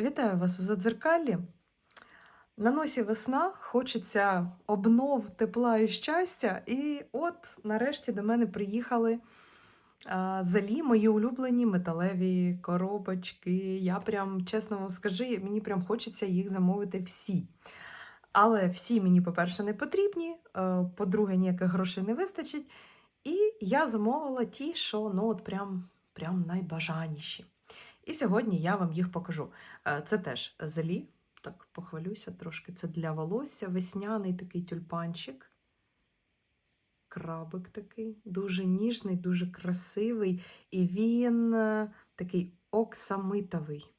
Вітаю вас у задзеркаллі. На носі весна, хочеться обнов, тепла і щастя. І от нарешті до мене приїхали а, залі, мої улюблені металеві коробочки. Я прям, чесно вам скажу, мені прям хочеться їх замовити всі. Але всі мені, по-перше, не потрібні, е, по-друге, ніяких грошей не вистачить. І я замовила ті, що ну, от прям, прям найбажаніші. І сьогодні я вам їх покажу. Е, Це теж зелі. Так, похвалюся трошки. Це для волосся. Весняний такий тюльпанчик. Крабик такий, дуже ніжний, дуже красивий. І він е, такий оксамитовий.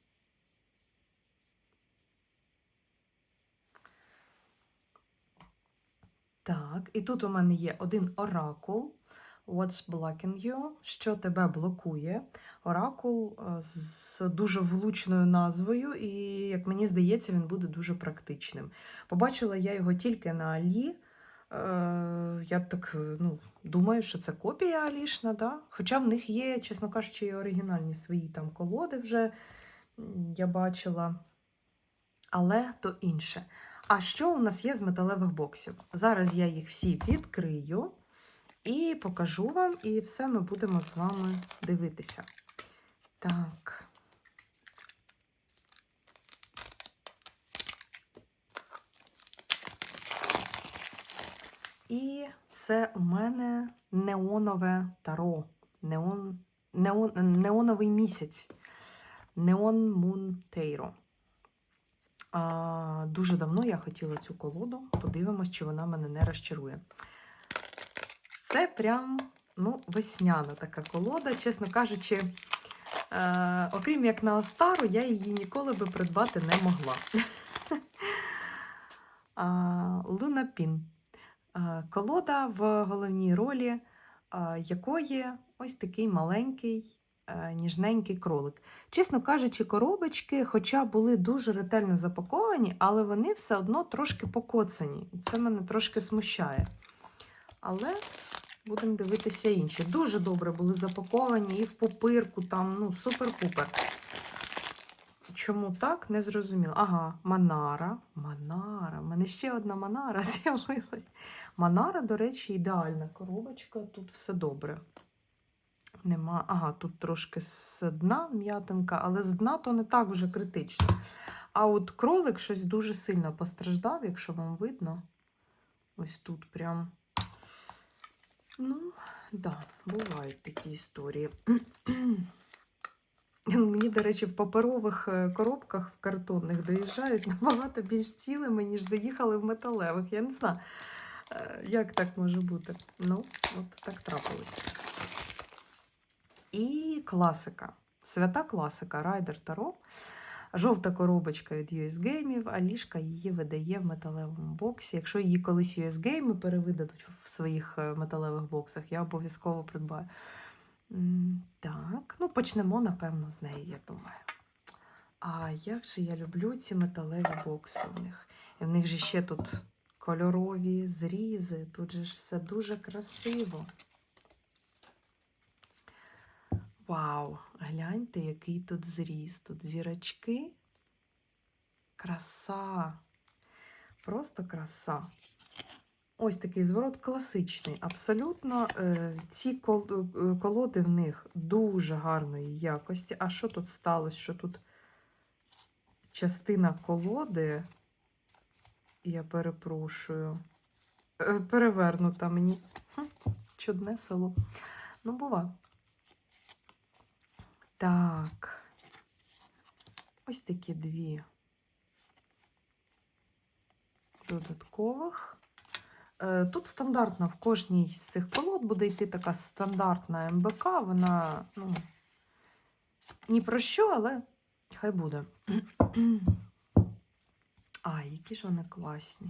Так, і тут у мене є один оракул. What's blocking you? Що тебе блокує? Оракул е, з дуже влучною назвою, і, як мені здається, він буде дуже практичним. Побачила я його тільки на Алі. Е, Я так е, ну, думаю, що це копія Алішна, да? хоча в них є, чесно кажучи, і оригінальні свої там колоди вже я бачила. Але то інше. А що у нас є з металевих боксів? Зараз я їх всі відкрию. І покажу вам, і все ми будемо з вами дивитися. Так. І це у мене неонове таро. Неон, неон, неоновий місяць. Неон Tarot. Дуже давно я хотіла цю колоду. Подивимось, чи вона мене не розчарує. Це прям ну, весняна така колода, чесно кажучи, е, окрім як на Остару, я її ніколи би придбати не могла. Луна Пін. Колода в головній ролі, якої ось такий маленький, е, ніжненький кролик. Чесно кажучи, коробочки, хоча були дуже ретельно запаковані, але вони все одно трошки покоцані. Це мене трошки смущає. Але будемо дивитися інші. Дуже добре були запаковані і в пупирку, там, ну, супер-пупер. Чому так, не зрозуміло. Ага, Манара. Манара. У мене ще одна Манара з'явилась. Манара, до речі, ідеальна коробочка. Тут все добре. Нема. Ага, тут трошки з дна м'ятинка, але з дна то не так вже критично. А от кролик щось дуже сильно постраждав, якщо вам видно. Ось тут прям. Ну, да, бувають такі історії. Мені, до речі, в паперових е, коробках в картонних доїжджають набагато більш цілими, ніж доїхали в металевих. Я не знаю, е, як так може бути. Ну, от так трапилось. І класика. Свята класика Райдер Таро. Жовта коробочка від US Game, а ліжка її видає в металевому боксі. Якщо її колись US Game перевидадуть в своїх е, металевих боксах, я обов'язково придбаю. Так, ну почнемо, напевно, з неї, я думаю. А як же я люблю ці металеві бокси в них. І в них же ще тут кольорові зрізи, тут же ж все дуже красиво. Вау! Гляньте, який тут зріз. Тут зірочки. Краса. Просто краса. Ось такий зворот класичний. Абсолютно е, ці е, колоди в них дуже гарної якості. А що тут сталося? Що тут частина колоди, я перепрошую, е, перевернута мені. Чудне село. Ну, бува. Так. Ось такі дві додаткових. Е, Тут стандартна в кожній з цих колод буде йти така стандартна МБК. Вона, ну, ні про що, але хай буде. Ай, які ж вони класні.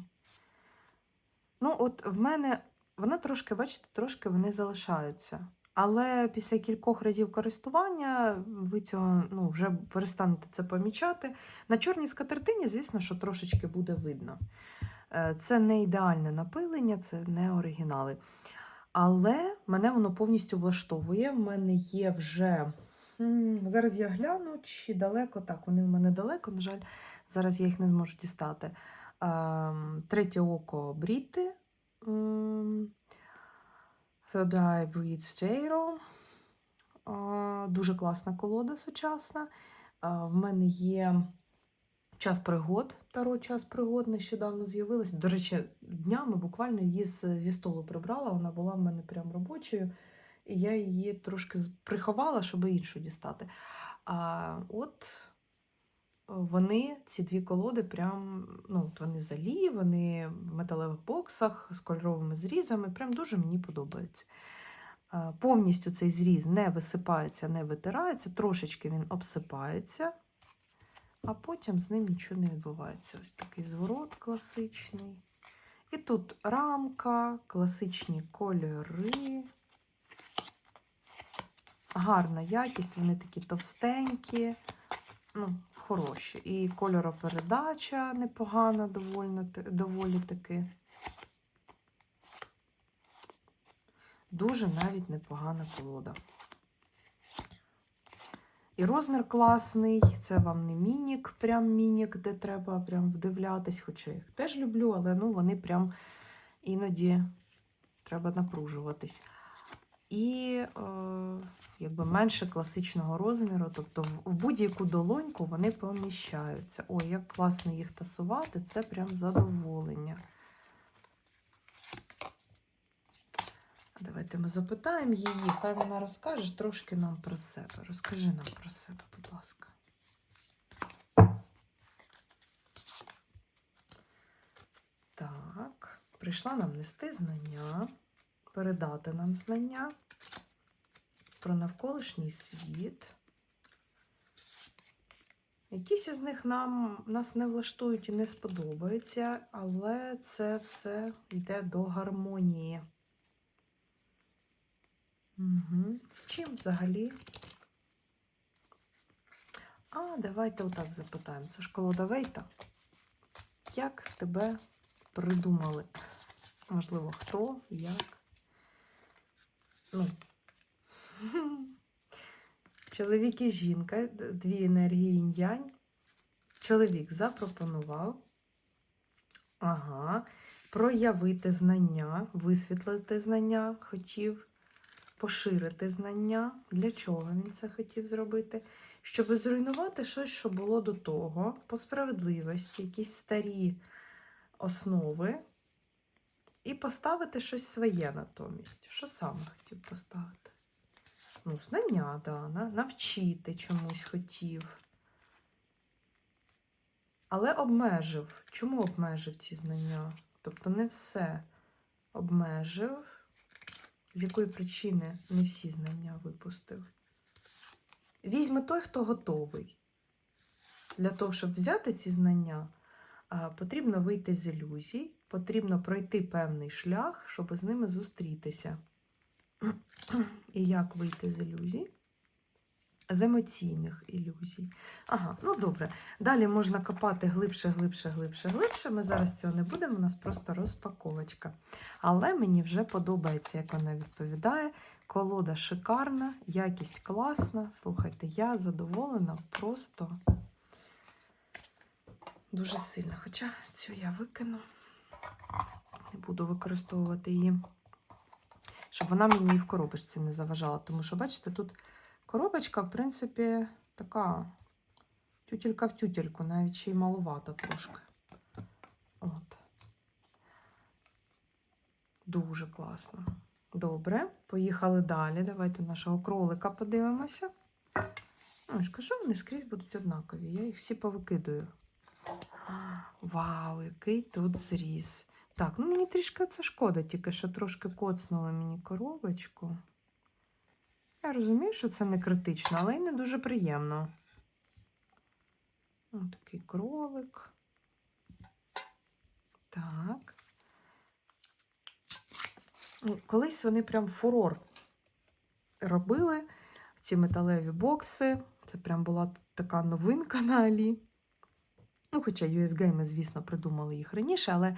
Ну, от в мене, вона трошки, бачите, трошки вони залишаються. Але після кількох разів користування ви цього ну, вже перестанете це помічати. На чорній скатертині, звісно, що трошечки буде видно. Е, Це не ідеальне напилення, це не оригінали. Але мене воно повністю влаштовує. В мене є вже Зараз я гляну, чи далеко. Так, вони в мене далеко, на жаль, зараз я їх не зможу дістати. Ем, Третє око Бріти. Third Eye Breed Stero. Е, Дуже класна колода сучасна. В мене є час пригод. Таро час пригод нещодавно з'явилась. До речі, днями буквально її зі столу прибрала. Вона була в мене прям робочою. І я її трошки приховала, щоб іншу дістати. А от вони, ці дві колоди, прям, ну, вони залі, вони в металевих боксах з кольоровими зрізами. Прям дуже мені подобаються. Е, Повністю цей зріз не висипається, не витирається, трошечки він обсипається, а потім з ним нічого не відбувається. Ось такий зворот класичний. І тут рамка, класичні кольори. Гарна якість, вони такі товстенькі, ну, хороші. І кольоропередача непогана, доволі таки. Дуже навіть непогана колода. І розмір класний, це вам не мінік, прям мінік, де треба прям вдивлятись, хоча я їх теж люблю, але ну, вони прям іноді треба напружуватись. І е, якби менше класичного розміру, тобто в, будь-яку долоньку вони поміщаються. Ой, як класно їх тасувати, це прям задоволення. Давайте ми запитаємо її, хай вона розкаже трошки нам про себе. Розкажи нам про себе, будь ласка. Так, прийшла нам нести знання, передати нам знання про навколишній світ. Якісь із них нам нас не влаштують і не сподобаються, але це все йде до гармонії. Угу. З чим взагалі? А, давайте отак запитаємо. Це ж колода Вейта. Як тебе придумали? Можливо, хто, як? Ну. Чоловік і жінка, дві енергії інь-янь. Чоловік запропонував. Ага. Проявити знання, висвітлити знання хотів поширити знання. Для чого він це хотів зробити? Щоб зруйнувати щось, що було до того, по справедливості, якісь старі основи, і поставити щось своє натомість. Що саме хотів поставити? Ну, знання, да, на- навчити чомусь хотів. Але обмежив. Чому обмежив ці знання? Тобто не все обмежив. З якої причини не всі знання випустив? Візьме той, хто готовий. Для того, щоб взяти ці знання, потрібно вийти з ілюзій, потрібно пройти певний шлях, щоб з ними зустрітися. І як вийти з ілюзій? З емоційних ілюзій. Ага, ну добре. Далі можна копати глибше, глибше, глибше, глибше. Ми зараз цього не будемо, у нас просто розпаковочка. Але мені вже подобається, як вона відповідає. Колода шикарна, якість класна. Слухайте, я задоволена просто дуже сильно. Хоча цю я викину, буду використовувати її, щоб вона мені в коробочці не заважала. Тому що, бачите, тут коробочка, в принципі, така тютелька в тютельку, навіть ще й малувата трошки. От. Дуже класно. Добре, поїхали далі. Давайте нашого кролика подивимося. Ну, ж кажу, вони скрізь будуть однакові. Я їх всі повикидую. Вау, який тут зріз. Так, ну мені трішки це шкода, тільки що трошки коцнули мені коробочку. Я розумію, що це не критично, але й не дуже приємно. Ось такий кролик. Так. Ну, Колись вони прям фурор робили ці металеві бокси. Це прям була така новинка на Алі. Ну, хоча US-гейми, звісно, придумали їх раніше, але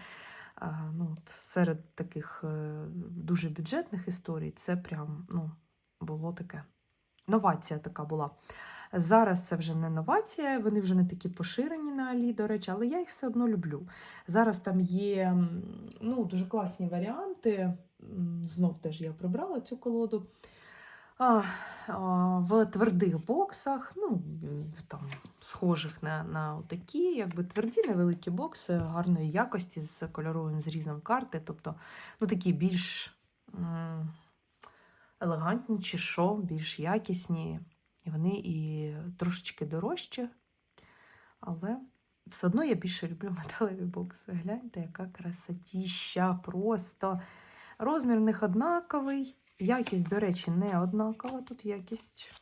ну, от серед таких е, дуже бюджетних історій це прям ну, було таке новація така була. Зараз це вже не новація, вони вже не такі поширені на Алі, до речі, але я їх все одно люблю. Зараз там є ну, дуже класні варіанти. Знов теж я прибрала цю колоду. В твердих боксах, ну, там, схожих на, на такі, якби тверді, невеликі бокси гарної якості з кольоровим зрізом карти. Тобто, ну, такі більш елегантні чи що, більш якісні. І вони і трошечки дорожчі, але все одно я більше люблю металеві бокси. Гляньте, яка красотіща просто. Розмір в них однаковий. Якість, до речі, не однакова. Тут якість.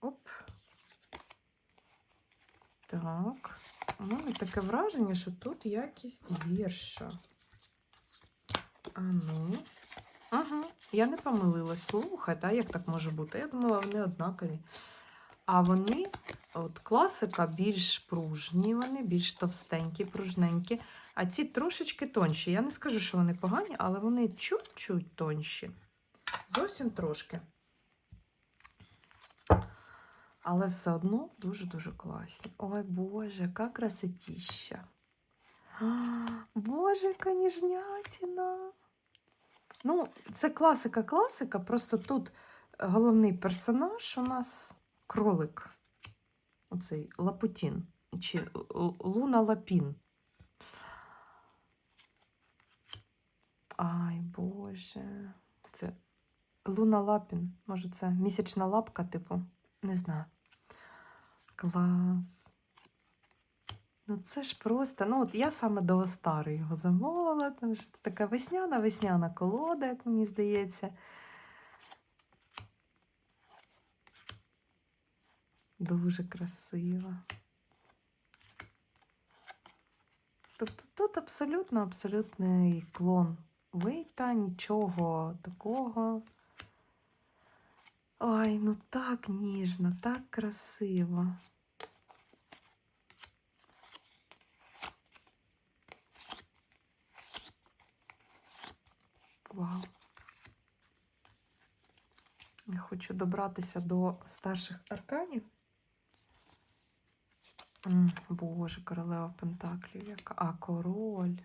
Оп. Так. Ну, і таке враження, що тут якість гірша. А ну. Ага, я не помилилась. Слухай, та як так може бути? Я думала, вони однакові. А вони, от класика, більш пружні, вони більш товстенькі, пружненькі. А ці трошечки тонші. Я не скажу, що вони погані, але вони чуть-чуть тонші. Зовсім трошки. Але все одно дуже-дуже класні. Ой, Боже, яка красотіща. Боже, яка ніжнятіна. Ну, це класика-класика, просто тут головний персонаж у нас кролик. Оцей Лапутін. Чи Луна Лапін. Ай, Боже. Це Луна Лапін. Може, це місячна лапка, типу. Не знаю. Клас. Ну, це ж просто. Ну, от я саме до Остари його замовила, тому що це така весняна, весняна колода, як мені здається. Дуже красива. Тобто тут абсолютно абсолютний клон Вейта, нічого такого. Ой, ну так ніжно, так красиво. Вау. Я хочу добратися до старших арканів. Боже, королева Пентаклів, яка. А король.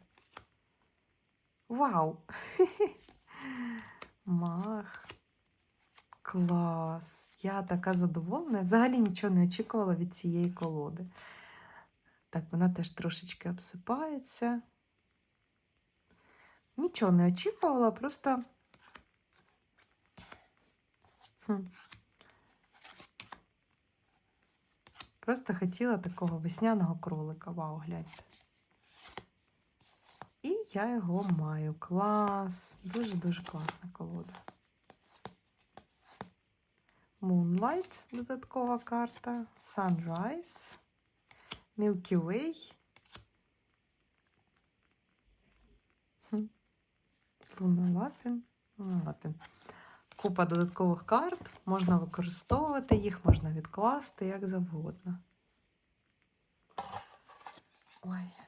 Вау! Мах. Клас. Я така задоволена. Взагалі нічого не очікувала від цієї колоди. Так, вона теж трошечки обсипається. Нічого не очікувала, просто. Просто хотіла такого весняного кролика. Вау, гляньте. І я його маю. Клас. Дуже-дуже класна колода. Moonlight додаткова карта. Sunrise. Milky Way. Луна Лапін. Луна Лапін. Купа додаткових карт. Можна використовувати їх, можна відкласти як завгодно. Ой.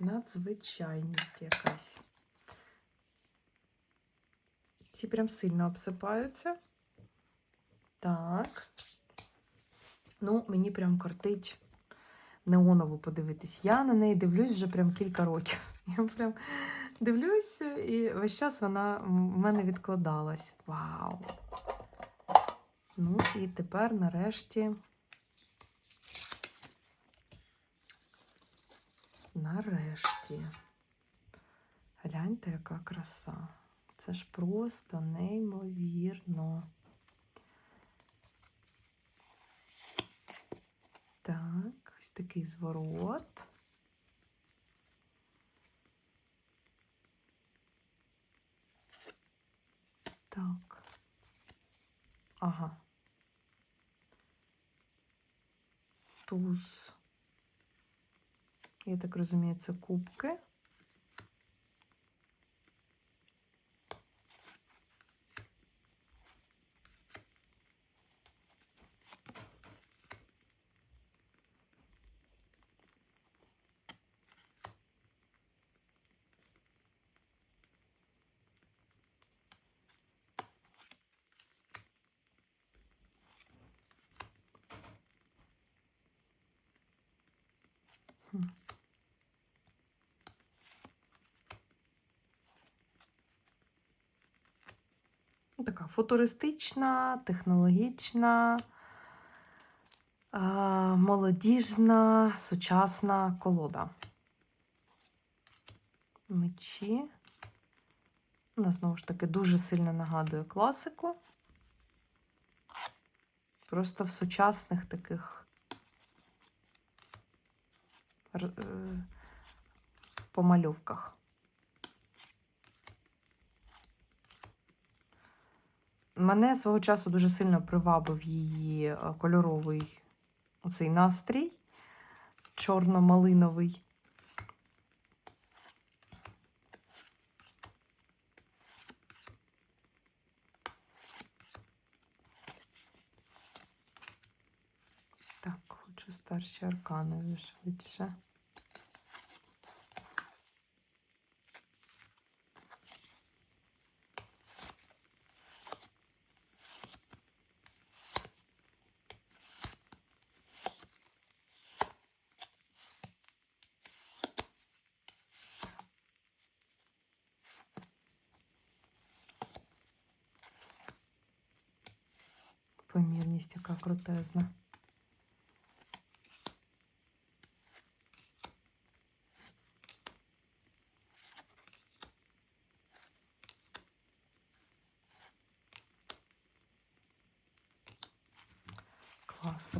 Надзвичайність якась. Ці прям сильно обсипаються. Так. Ну, мені прям кортить неонову подивитись. Я на неї дивлюсь вже прям кілька років. Я прям дивлюся, і весь час вона в мене відкладалась. Вау! Ну і тепер нарешті. Нарешті. Гляньте, яка краса. Це ж просто неймовірно. Так, ось такий зворот. Так. Ага. Туз. Я так розумію, це кубки. Така футуристична, технологічна, молодіжна, сучасна колода. Мечі. Вона знову ж таки дуже сильно нагадує класику. Просто в сучасних таких е, помальовках. Мене свого часу дуже сильно привабив її е, кольоровий оцей настрій, чорно-малиновий. Так, хочу старші аркани швидше. Помірність яка крутезна. Клас.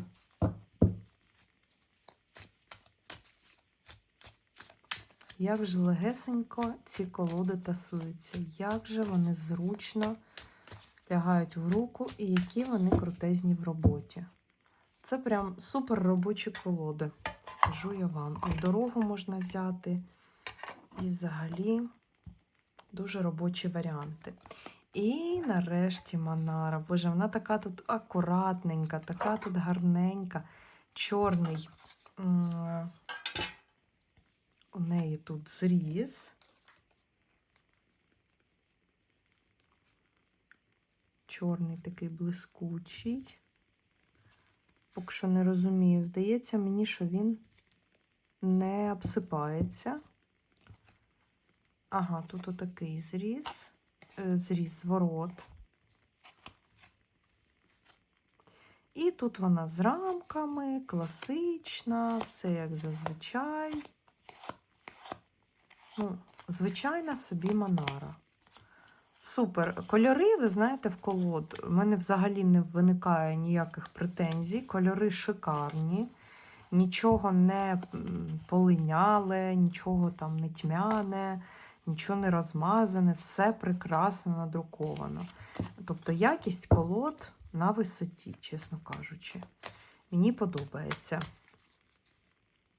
Як же легесенько ці колоди тасуються, як же вони зручно лягають в руку і які вони крутезні в роботі. Це прям супер робочі колоди, скажу я вам. І в дорогу можна взяти, і взагалі дуже робочі варіанти. І нарешті Манара. Боже, вона така тут акуратненька, така тут гарненька, чорний. У неї тут зріз. Чорний такий блискучий. Поки що не розумію. Здається мені, що він не обсипається. Ага, тут отакий зріз, е, зріз зворот. І тут вона з рамками, класична, все як зазвичай. Ну, звичайна собі Манара. Супер. Кольори, ви знаєте, в колод. У мене взагалі не виникає ніяких претензій. Кольори шикарні, нічого не полиняле, нічого там не тьмяне, нічого не розмазане, все прекрасно надруковано. Тобто якість колод на висоті, чесно кажучи. Мені подобається.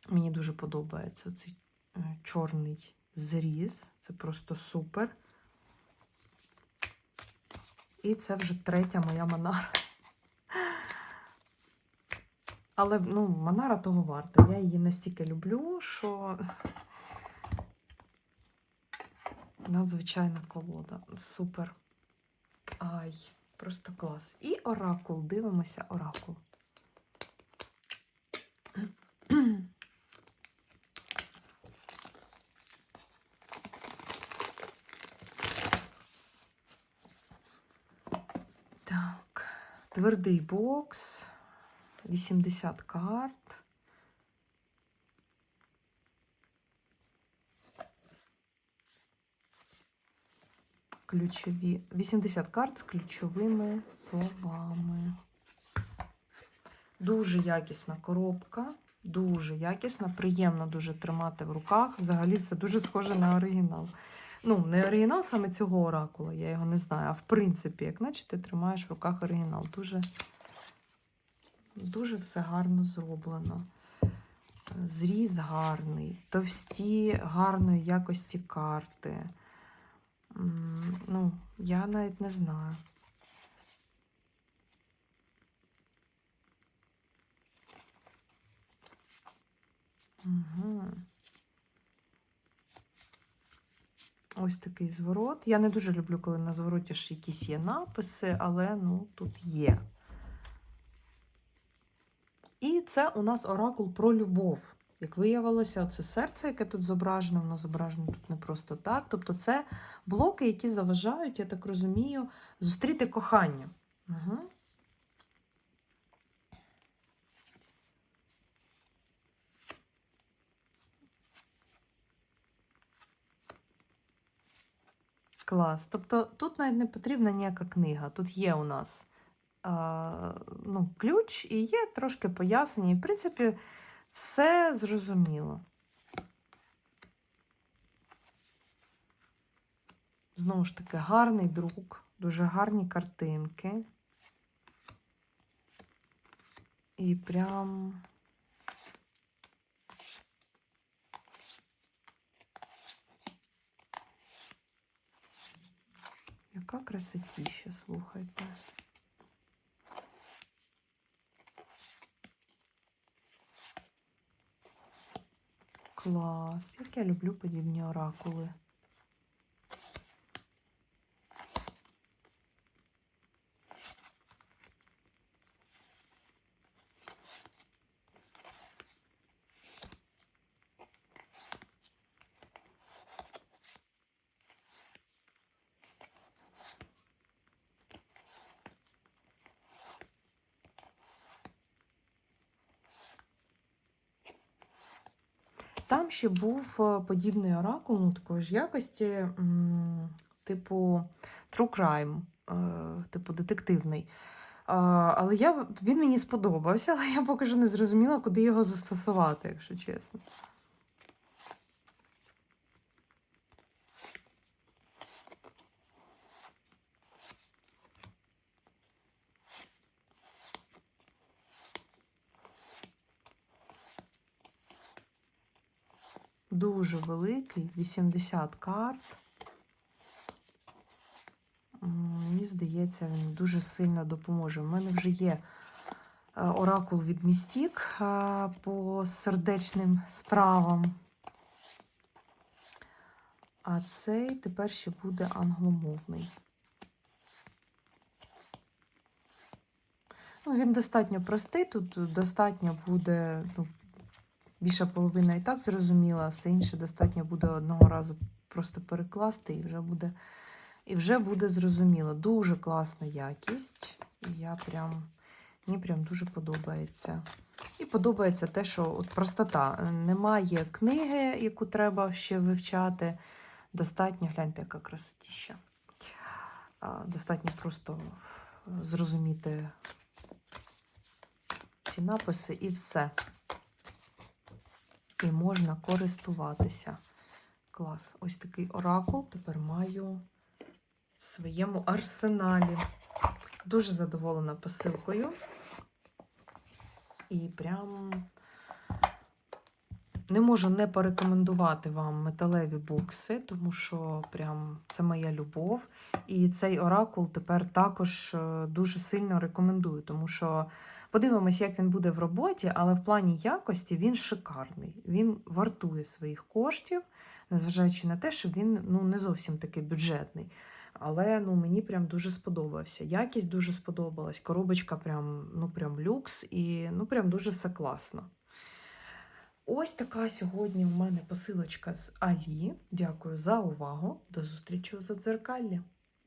Мені дуже подобається цей чорний зріз. Це просто супер. І це вже третя моя Манара. Але ну, Манара того варта. Я її настільки люблю, що надзвичайна колода. Супер. Ай, просто клас. І оракул. Дивимося оракул. Так, твердий бокс, 80 карт. Ключові 80 карт з ключовими словами. Дуже якісна коробка, дуже якісна, приємно дуже тримати в руках. Взагалі це дуже схоже на оригінал. Ну, не оригінал саме цього оракула, я його не знаю. А в принципі, як наче ти тримаєш в руках оригінал. Дуже, дуже все гарно зроблено. Зріз гарний, товсті гарної якості карти. Ну, я навіть не знаю. Угу. Ось такий зворот. Я не дуже люблю, коли на звороті ж якісь є написи, але ну, тут є. І це у нас оракул про любов. Як виявилося, це серце, яке тут зображено, воно зображено тут не просто так. Тобто це блоки, які заважають, я так розумію, зустріти кохання. Угу. Клас. Тобто тут навіть не потрібна ніяка книга. Тут є у нас а, ну, ключ і є трошки пояснення. І, в принципі, все зрозуміло. Знову ж таки, гарний друк, дуже гарні картинки. І прям. Яка красотіща, слухайте. Клас. Як я люблю подібні оракули. Там ще був е, подібний оракул, ну такої ж якості, типу True Crime, е, типу детективний. А, Але я, він мені сподобався, але я поки що не зрозуміла, куди його застосувати, якщо чесно. Дуже великий, 80 карт. Мені здається, він дуже сильно допоможе. У мене вже є е, оракул від Містік е, по сердечним справам. А цей тепер ще буде англомовний. Ну, він достатньо простий, тут достатньо буде, ну, більша половина і так зрозуміла, все інше достатньо буде одного разу просто перекласти і вже буде, і вже буде зрозуміло. Дуже класна якість. І я прям, мені прям дуже подобається. І подобається те, що от простота. Немає книги, яку треба ще вивчати. Достатньо, гляньте, яка красотіща. Достатньо просто зрозуміти ці написи і все. І можна користуватися. Клас. Ось такий оракул тепер маю в своєму арсеналі. Дуже задоволена посилкою. І прям не можу не порекомендувати вам металеві бокси, тому що прям це моя любов. І цей оракул тепер також е, дуже сильно рекомендую, тому що подивимось, як він буде в роботі, але в плані якості він шикарний. Він вартує своїх коштів, незважаючи на те, що він ну, не зовсім такий бюджетний. Але ну, мені прям дуже сподобався. Якість дуже сподобалась. Коробочка прям, ну, прям люкс і ну, прям дуже все класно. Ось така сьогодні у мене посилочка з Алі. Дякую за увагу. До зустрічі у задзеркаллі.